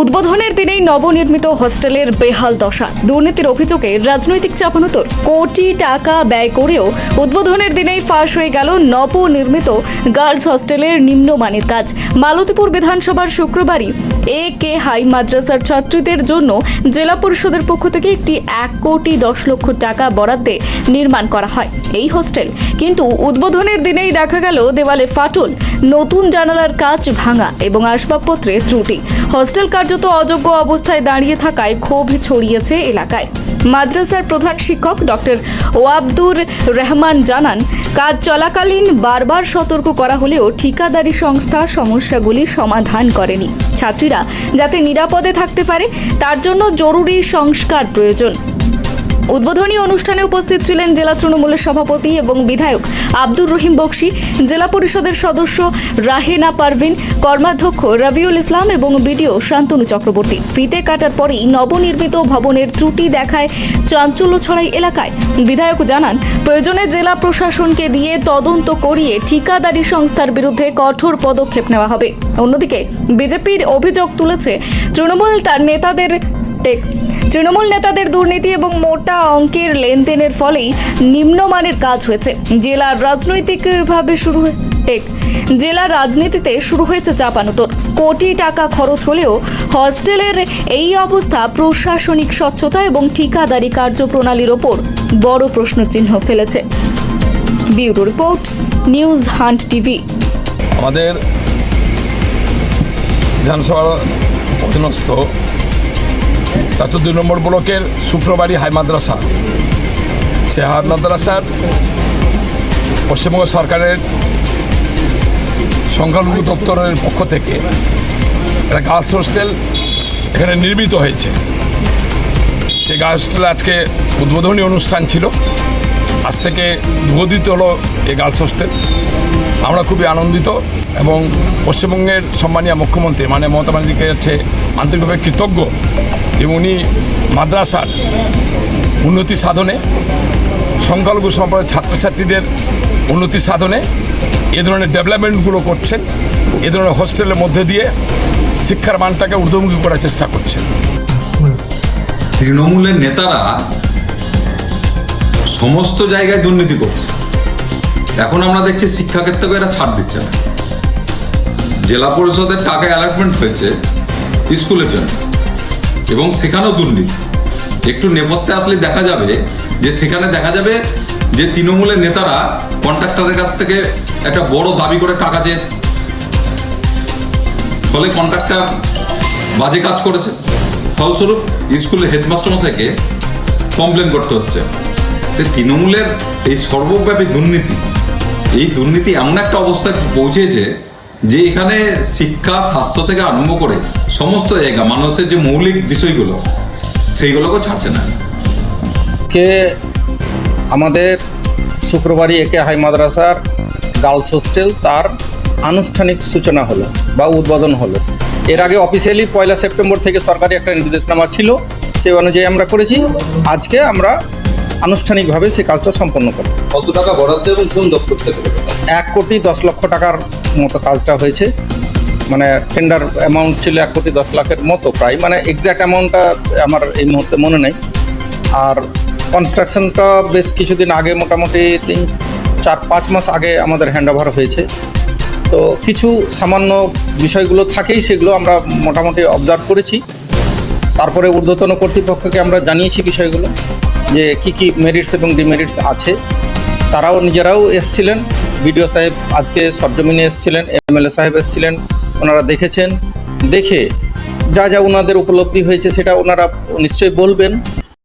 উদ্বোধনের দিনেই নবনির্মিত হোস্টেলের বেহাল দশা। দুর্নীতির অভিযোগে রাজনৈতিক চাপানোতর কোটি টাকা ব্যয় করেও উদ্বোধনের দিনেই ফাঁস হয়ে গেল নবনির্মিত গার্লস হোস্টেলের নিম্নমানের কাজ। মালতীপুর বিধানসভার শুক্রবারই এ কে হাই মাদ্রাসার ছাত্রীদের জন্য জেলা পরিষদের পক্ষ থেকে একটি এক কোটি দশ লক্ষ টাকা বরাদ্দে নির্মাণ করা হয় এই হোস্টেল। কিন্তু উদ্বোধনের দিনেই দেখা গেল দেওয়ালে ফাটল, নতুন জানালার কাজ ভাঙা এবং আসবাবপত্রে ত্রুটি। হোস্টেল কার্যত অযোগ্য অবস্থায় দাঁড়িয়ে থাকায় ক্ষোভ ছড়িয়েছে এলাকায়। মাদ্রাসার প্রধান শিক্ষক ডক্টর ওয়াবদুর রহমান জানান, কাজ চলাকালীন বারবার সতর্ক করা হলেও ঠিকাদারি সংস্থা সমস্যাগুলি সমাধান করেনি। ছাত্রীরা যাতে নিরাপদে থাকতে পারে, তার জন্য জরুরি সংস্কার প্রয়োজন। উদ্বোধনী অনুষ্ঠানে উপস্থিত ছিলেন জেলা তৃণমূলের সভাপতি এবং বিধায়ক আব্দুর রহিম বক্সি, জেলা পরিষদের সদস্য রাহেনা পারভিন, কর্মাধ্যক্ষ রবিউল ইসলাম এবং বিডিও শান্তনু চক্রবর্তী। ফিতে কাটার পরেই নবনির্মিত ভবনের ত্রুটি দেখায় চাঞ্চল্য ছড়াই এলাকায়। বিধায়ক জানান, প্রয়োজনে জেলা প্রশাসনকে দিয়ে তদন্ত করিয়ে ঠিকাদারি সংস্থার বিরুদ্ধে কঠোর পদক্ষেপ নেওয়া হবে। অন্যদিকে বিজেপির অভিযোগ তুলেছে, তৃণমূল তার নেতাদের তৃণমূল নেতাদের দুর্নীতি এবং মোটা অঙ্কের লেনদেনের ফলেই নিম্নমানের কাজ হয়েছে। জেলার রাজনৈতিকভাবে শুরু হয়ে জেলার রাজনীতিতে শুরু হয়েছে চাপানোতর। কোটি টাকা খরচ হলেও হস্টেলের এই অবস্থা প্রশাসনিক স্বচ্ছতা এবং ঠিকাদারি কার্যপ্রণালীর ওপর বড় প্রশ্নচিহ্ন ফেলেছে। Bureau report, news hunt TV. আমাদের বিধানসভার অধীনস্থ চারশো দুই নম্বর ব্লকের শুক্রবারী হাই মাদ্রাসা। সে হাই মাদ্রাসার পশ্চিমবঙ্গ সরকারের সংখ্যালঘু দপ্তরের পক্ষ থেকে একটা গার্লস হোস্টেল এখানে নির্মিত হয়েছে। সেই গার্লস হোস্টেল আজকে উদ্বোধনী অনুষ্ঠান ছিল। আজ থেকে উদ্বোধিত হলো এই গার্লস হোস্টেল। আমরা খুবই আনন্দিত এবং পশ্চিমবঙ্গের সম্মানীয় মুখ্যমন্ত্রী মানে মমতা ব্যানার্জিকে হচ্ছে আন্তরিকভাবে কৃতজ্ঞ এবং উনি মাদ্রাসার উন্নতি সাধনে, সংখ্যালঘু সম্প্রদায়ের ছাত্রছাত্রীদের উন্নতি সাধনে এ ধরনের ডেভেলপমেন্টগুলো করছেন, এ ধরনের হোস্টেলের মধ্যে দিয়ে শিক্ষার মানটাকে ঊর্ধ্বমুখী করার চেষ্টা করছেন। তৃণমূলের নেতারা সমস্ত জায়গায় দুর্নীতি করছে। এখন আমরা দেখছি শিক্ষাক্ষেত্রেও এরা ছাড় দিচ্ছে না। জেলা পরিষদের টাকা অ্যালটমেন্ট হয়েছে স্কুলের জন্য। এবং সেখানেও দুর্নীতি। একটু নেপথ্যে আসলে দেখা যাবে যে সেখানে দেখা যাবে যে তৃণমূলের নেতারা কন্ট্রাক্টরের কাছ থেকে একটা বড় দাবি করে টাকা চেয়েছে। ফলে কন্ট্রাক্টর বাজে কাজ করেছে। ফলস্বরূপ স্কুলের হেডমাস্টার মশাইকে কমপ্লেন করতে হচ্ছে। তৃণমূলের এই সর্বব্যাপী দুর্নীতি এই দুর্নীতি এমন একটা অবস্থায় পৌঁছেছে যে এখানে শিক্ষা, স্বাস্থ্য থেকে আরম্ভ করে সমস্ত জায়গা, মানুষের যে মৌলিক বিষয়গুলো সেইগুলোকেও ছাড়ছে না। কে আমাদের শুক্রবারই একে হাই মাদ্রাসার গার্লস হোস্টেল, তার আনুষ্ঠানিক সূচনা হলো বা উদ্বোধন হলো। এর আগে অফিসিয়ালি পয়লা সেপ্টেম্বর থেকে সরকারি একটা নির্দেশনামা ছিল, সে অনুযায়ী আমরা করেছি। আজকে আমরা আনুষ্ঠানিকভাবে সেই কাজটা সম্পন্ন করে। কত টাকা বরাদ্দ এবং কোন দপ্তর থেকে এক কোটি দশ লক্ষ টাকার মতো কাজটা হয়েছে। মানে টেন্ডার অ্যামাউন্ট ছিল এক কোটি দশ লাখের মতো প্রায়। মানে এক্স্যাক্ট অ্যামাউন্টটা আমার এই মুহূর্তে মনে নেই। আর কনস্ট্রাকশনটা বেশ কিছুদিন আগে মোটামুটি তিন চার পাঁচ মাস আগে আমাদের হ্যান্ড ওভার হয়েছে। তো কিছু সামান্য বিষয়গুলো থাকেই সেগুলো আমরা মোটামুটি অবজার্ভ করেছি। তারপরে ঊর্ধ্বতন কর্তৃপক্ষকে আমরা জানিয়েছি বিষয়গুলো। যে কি কি মেরিটস এবং ডিমেরিটস আছে, তারাও নিজেরাও এসছিলেন। বিডিও সাহেব আজকে সরজমিনে এসছিলেন, এমএলএ সাহেব এসছিলেন, ওনারা দেখেছেন, দেখে যা যা ওনাদের উপলব্ধি হয়েছে সেটা ওনারা নিশ্চয়ই বলবেন।